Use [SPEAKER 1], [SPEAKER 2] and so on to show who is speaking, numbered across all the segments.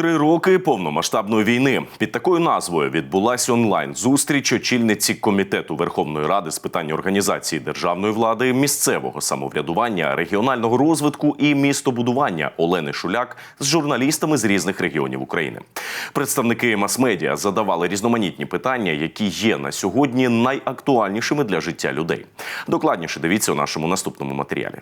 [SPEAKER 1] Три роки повномасштабної війни під такою назвою відбулася онлайн зустріч очільниці комітету Верховної Ради з питань організації державної влади, місцевого самоврядування, регіонального розвитку і містобудування Олени Шуляк з журналістами з різних регіонів України. Представники мас-медіа задавали різноманітні питання, які є на сьогодні найактуальнішими для життя людей. Докладніше дивіться у нашому наступному матеріалі.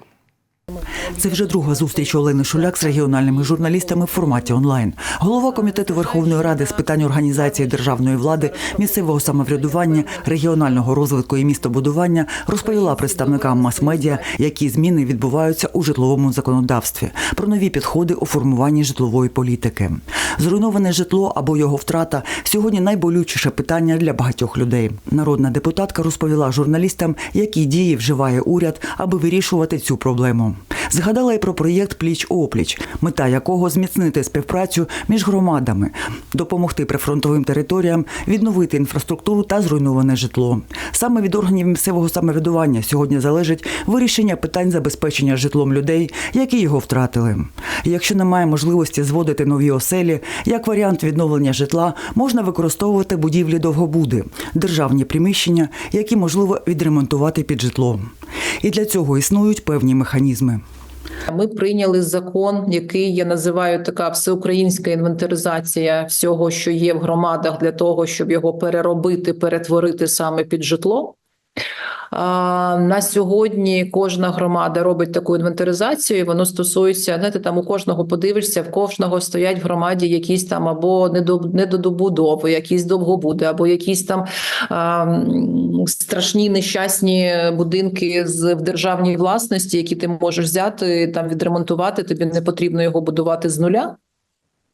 [SPEAKER 2] Це вже друга зустріч Олени Шуляк з регіональними журналістами в форматі онлайн. Голова комітету Верховної Ради з питань організації державної влади, місцевого самоврядування, регіонального розвитку і містобудування розповіла представникам мас-медіа, які зміни відбуваються у житловому законодавстві, про нові підходи у формуванні житлової політики. Зруйноване житло або його втрата сьогодні найболючіше питання для багатьох людей. Народна депутатка розповіла журналістам, які дії вживає уряд, аби вирішувати цю проблему. Згадала й про проєкт Пліч опліч, мета якого зміцнити співпрацю між громадами, допомогти прифронтовим територіям відновити інфраструктуру та зруйноване житло. Саме від органів місцевого самоврядування сьогодні залежить вирішення питань забезпечення житлом людей, які його втратили. Якщо немає можливості зводити нові оселі, як варіант відновлення житла можна використовувати будівлі довгобуди, державні приміщення, які можливо відремонтувати під житло. І для цього існують певні механізми.
[SPEAKER 3] Ми прийняли закон, який я називаю така всеукраїнська інвентаризація всього, що є в громадах, для того, щоб його переробити, перетворити саме під житло. На сьогодні кожна громада робить таку інвентаризацію. Воно стосується знаєте, там у кожного подивишся, в кожного стоять в громаді якісь там або недо- недодобудови, якісь довгобуди, або якісь там а, страшні нещасні будинки з в державній власності, які ти можеш взяти там відремонтувати. Тобі не потрібно його будувати з нуля.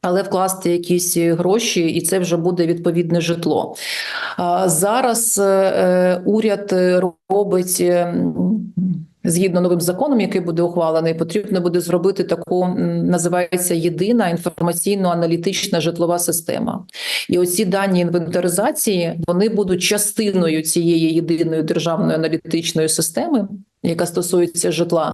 [SPEAKER 3] Але вкласти якісь гроші, і це вже буде відповідне житло. Зараз е, уряд е, робить. е, Згідно новим законом, який буде ухвалений, потрібно буде зробити таку називається єдина інформаційно-аналітична житлова система. І оці дані інвентаризації вони будуть частиною цієї єдиної державної аналітичної системи, яка стосується житла.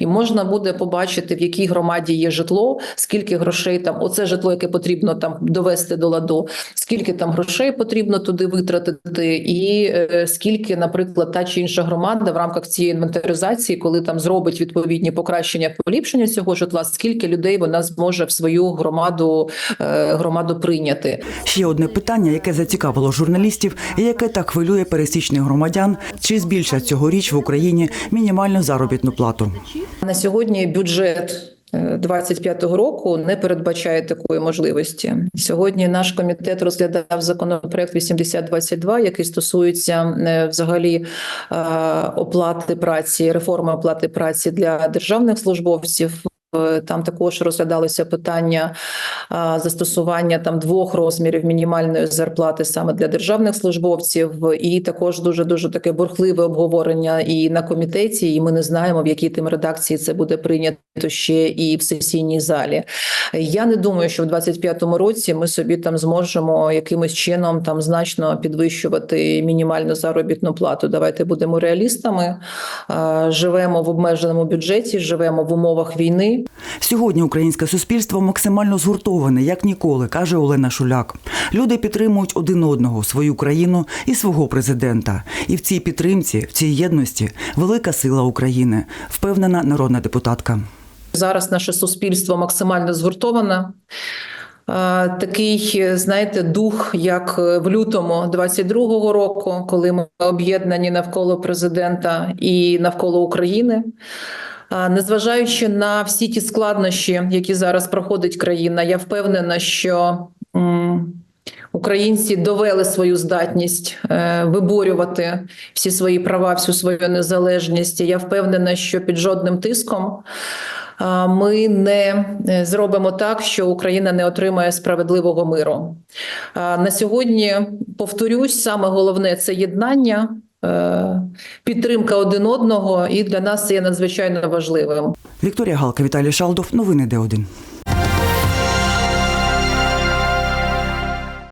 [SPEAKER 3] І можна буде побачити, в якій громаді є житло, скільки грошей там, оце житло, яке потрібно там довести до ладу, скільки там грошей потрібно туди витратити, і е, скільки, наприклад, та чи інша громада в рамках цієї інвентаризації, коли там зробить відповідні покращення, поліпшення цього житла, скільки людей вона зможе в свою громаду, е, громаду прийняти.
[SPEAKER 2] Ще одне питання, яке зацікавило журналістів, і яке так хвилює пересічних громадян: чи збільшать цьогоріч в Україні мінімальну заробітну плату?
[SPEAKER 3] На сьогодні бюджет. е, 25-го року не передбачає такої можливості. Сьогодні наш комітет розглядав законопроект 8022, який стосується е, взагалі е, оплати праці, реформи оплати праці для державних службовців. Е, Там також розглядалося питання застосування там двох розмірів мінімальної зарплати саме для державних службовців, і також дуже дуже таке бурхливе обговорення і на комітеті. І ми не знаємо в якій тим редакції це буде прийнято ще і в сесійній залі. Я не думаю, що в 25-му році ми собі там зможемо якимось чином там значно підвищувати мінімальну заробітну плату. Давайте будемо реалістами. Живемо в обмеженому бюджеті, живемо в умовах війни.
[SPEAKER 2] Сьогодні українське суспільство максимально згуртоване, як ніколи, каже Олена Шуляк. Люди підтримують один одного, свою країну і свого президента. І в цій підтримці, в цій єдності велика сила України, впевнена народна депутатка.
[SPEAKER 3] Зараз наше суспільство максимально згуртоване. Такий, знаєте, дух, як в лютому 22-го року, коли ми об'єднані навколо президента і навколо України. Незважаючи на всі ті складнощі, які зараз проходить країна, я впевнена, що українці довели свою здатність е, виборювати всі свої права, всю свою незалежність. Я впевнена, що під жодним тиском ми не е, зробимо так, що Україна не отримає справедливого миру. На сьогодні повторюсь, саме головне це єднання. Е, Підтримка один одного, і для нас це є надзвичайно важливим.
[SPEAKER 2] Вікторія Галка, Віталій Шалдов. Новини Д1.